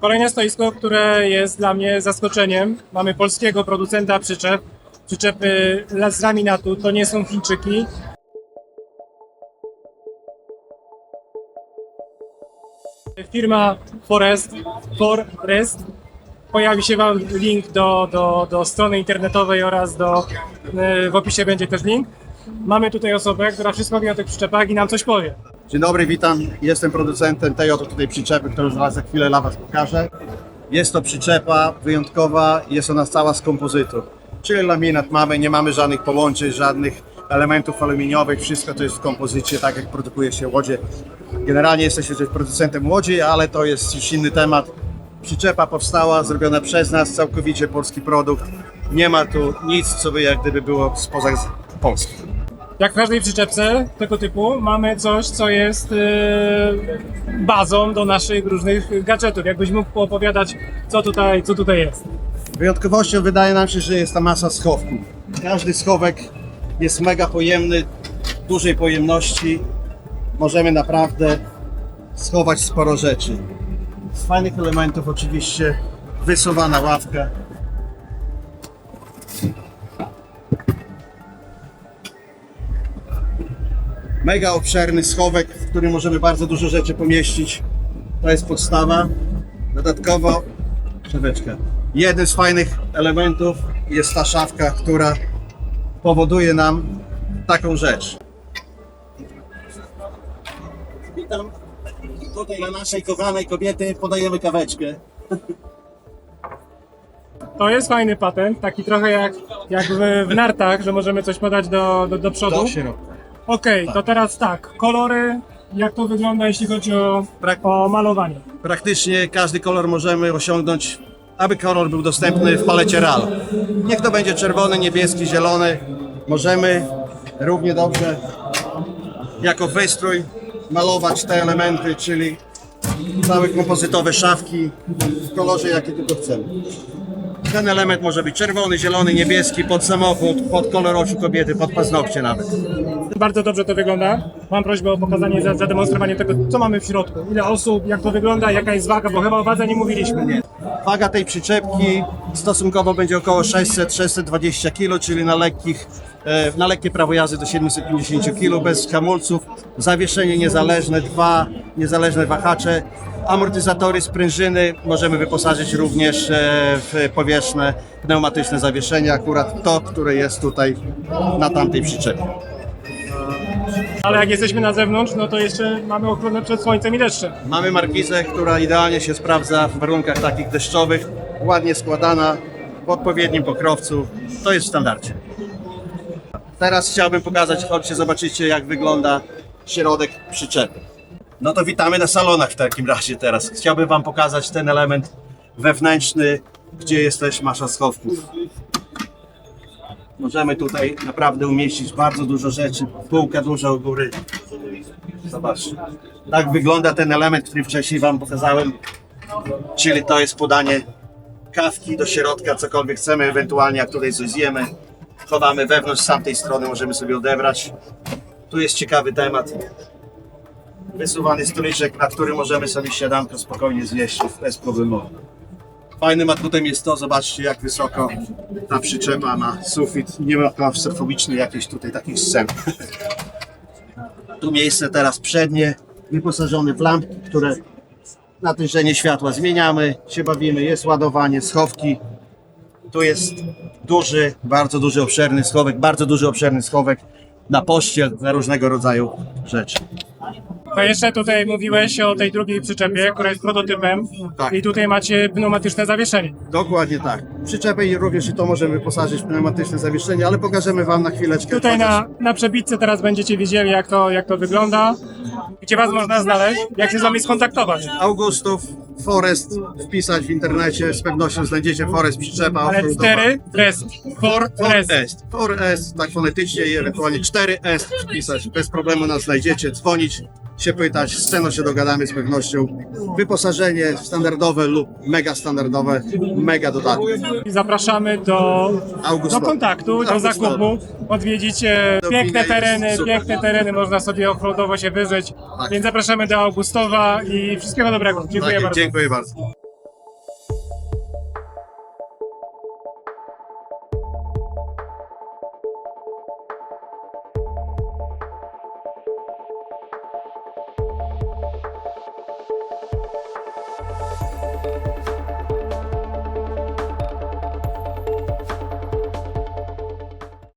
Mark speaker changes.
Speaker 1: Kolejne stoisko, które jest dla mnie zaskoczeniem. Mamy polskiego producenta przyczep. Przyczepy z laminatu to nie są Chińczyki. Firma Forest, Forest. Pojawi się Wam link do, do, do strony internetowej oraz do, e, w opisie będzie też link. Mamy tutaj osobę, która wszystko wie o tych przyczepach i nam coś powie.
Speaker 2: Dzień dobry, witam. Jestem producentem tej oto tutaj przyczepy, którą zaraz za chwilę dla Was pokażę. Jest to przyczepa wyjątkowa, jest ona cała z kompozytu. Czyli laminat mamy, nie mamy żadnych połączeń, żadnych elementów aluminiowych, wszystko to jest w kompozycie, tak jak produkuje się łodzie. Generalnie jesteśmy producentem łodzi, ale to jest już inny temat. Przyczepa powstała, zrobiona przez nas, całkowicie polski produkt. Nie ma tu nic, co by jak gdyby było spoza Polski.
Speaker 1: Jak w każdej przyczepce tego typu mamy coś, co jest e, bazą do naszych różnych gadżetów. Jakbyś mógł opowiadać, co tutaj, co tutaj jest.
Speaker 2: Wyjątkowością wydaje nam się, że jest ta masa schowków. Każdy schowek jest mega pojemny, dużej pojemności. Możemy naprawdę schować sporo rzeczy. Z fajnych elementów oczywiście wysuwana ławka. Mega obszerny schowek, w którym możemy bardzo dużo rzeczy pomieścić. To jest podstawa. Dodatkowo szafeczka. Jeden z fajnych elementów jest ta szafka, która powoduje nam taką rzecz. Witam. Tutaj dla naszej kochanej kobiety podajemy kaweczkę.
Speaker 1: To jest fajny patent, taki trochę jak, jak w, w nartach, że możemy coś podać do, do, do przodu.
Speaker 2: Do środka.
Speaker 1: Okej, to teraz tak, kolory, jak to wygląda jeśli chodzi o,
Speaker 2: Brak-
Speaker 1: o malowanie.
Speaker 2: Praktycznie każdy kolor możemy osiągnąć, aby kolor był dostępny w palecie RAL. Niech to będzie czerwony, niebieski, zielony. Możemy równie dobrze jako wystrój malować te elementy, czyli całe kompozytowe szafki w kolorze jaki tylko chcemy. Ten element może być czerwony, zielony, niebieski, pod samochód, pod kolor oczu kobiety, pod paznokcie nawet.
Speaker 1: Bardzo dobrze to wygląda. Mam prośbę o pokazanie, za- zademonstrowanie tego, co mamy w środku. Ile osób, jak to wygląda, jaka jest waga, bo chyba o wadze nie mówiliśmy.
Speaker 2: Waga tej przyczepki stosunkowo będzie około 600-620 kg, czyli na lekkich, e, na lekkie prawo jazdy do 750 kg, bez hamulców, zawieszenie niezależne, dwa niezależne wahacze, amortyzatory, sprężyny, możemy wyposażyć również e, w powierzchne pneumatyczne zawieszenie, akurat to, które jest tutaj na tamtej przyczepie.
Speaker 1: Ale jak jesteśmy na zewnątrz, no to jeszcze mamy ochronę przed słońcem i deszczem.
Speaker 2: Mamy markizę, która idealnie się sprawdza w warunkach takich deszczowych, ładnie składana, w odpowiednim pokrowcu. To jest w standardzie. Teraz chciałbym pokazać, chodźcie zobaczycie jak wygląda środek przyczepy. No to witamy na salonach w takim razie teraz. Chciałbym Wam pokazać ten element wewnętrzny, gdzie jest też masza schowków. Możemy tutaj naprawdę umieścić bardzo dużo rzeczy, półka duża u góry. Zobaczcie. Tak wygląda ten element, który wcześniej Wam pokazałem. Czyli to jest podanie kawki do środka, cokolwiek chcemy, ewentualnie jak tutaj coś zjemy. Chowamy wewnątrz, z tamtej strony możemy sobie odebrać. Tu jest ciekawy temat. Wysuwany stoliczek, na którym możemy sobie śniadanko spokojnie zjeść bez problemu. Fajnym atutem jest to, zobaczcie jak wysoko ta przyczepa ma sufit. Nie ma klaustrofobicznej jakiejś tutaj takich scen. Tu miejsce teraz przednie, wyposażone w lampki, które natężenie światła zmieniamy, się bawimy, jest ładowanie, schowki. Tu jest duży, bardzo duży, obszerny schowek, bardzo duży, obszerny schowek na pościel, na różnego rodzaju rzeczy.
Speaker 1: To jeszcze tutaj mówiłeś o tej drugiej przyczepie, która jest prototypem.
Speaker 2: Tak.
Speaker 1: I tutaj macie pneumatyczne zawieszenie.
Speaker 2: Dokładnie tak. Przyczepę i również i to możemy wyposażyć w pneumatyczne zawieszenie, ale pokażemy Wam na chwileczkę.
Speaker 1: Tutaj na, na przebitce teraz będziecie widzieli, jak to, jak to wygląda. Gdzie was można znaleźć, jak się z wami skontaktować.
Speaker 2: Augustów, Forest, wpisać w internecie, z pewnością znajdziecie Forest przyczepa.
Speaker 1: Ale
Speaker 2: offroadowa.
Speaker 1: 4 rest. For rest.
Speaker 2: Forest. Forest, tak fonetycznie i ewentualnie 4S wpisać. Bez problemu nas znajdziecie, dzwonić, się pytać, z ceną się dogadamy z pewnością. Wyposażenie standardowe lub mega standardowe, mega dodatki.
Speaker 1: Zapraszamy do, do kontaktu, do zakupu. Odwiedzicie
Speaker 2: Do
Speaker 1: piękne
Speaker 2: wina jest
Speaker 1: tereny,
Speaker 2: super.
Speaker 1: piękne tereny, można sobie offroadowo się wyżyć.
Speaker 2: Tak.
Speaker 1: Więc zapraszamy do Augustowa i wszystkiego dobrego. Dziękuję
Speaker 2: Tak,
Speaker 1: bardzo.
Speaker 2: dziękuję bardzo.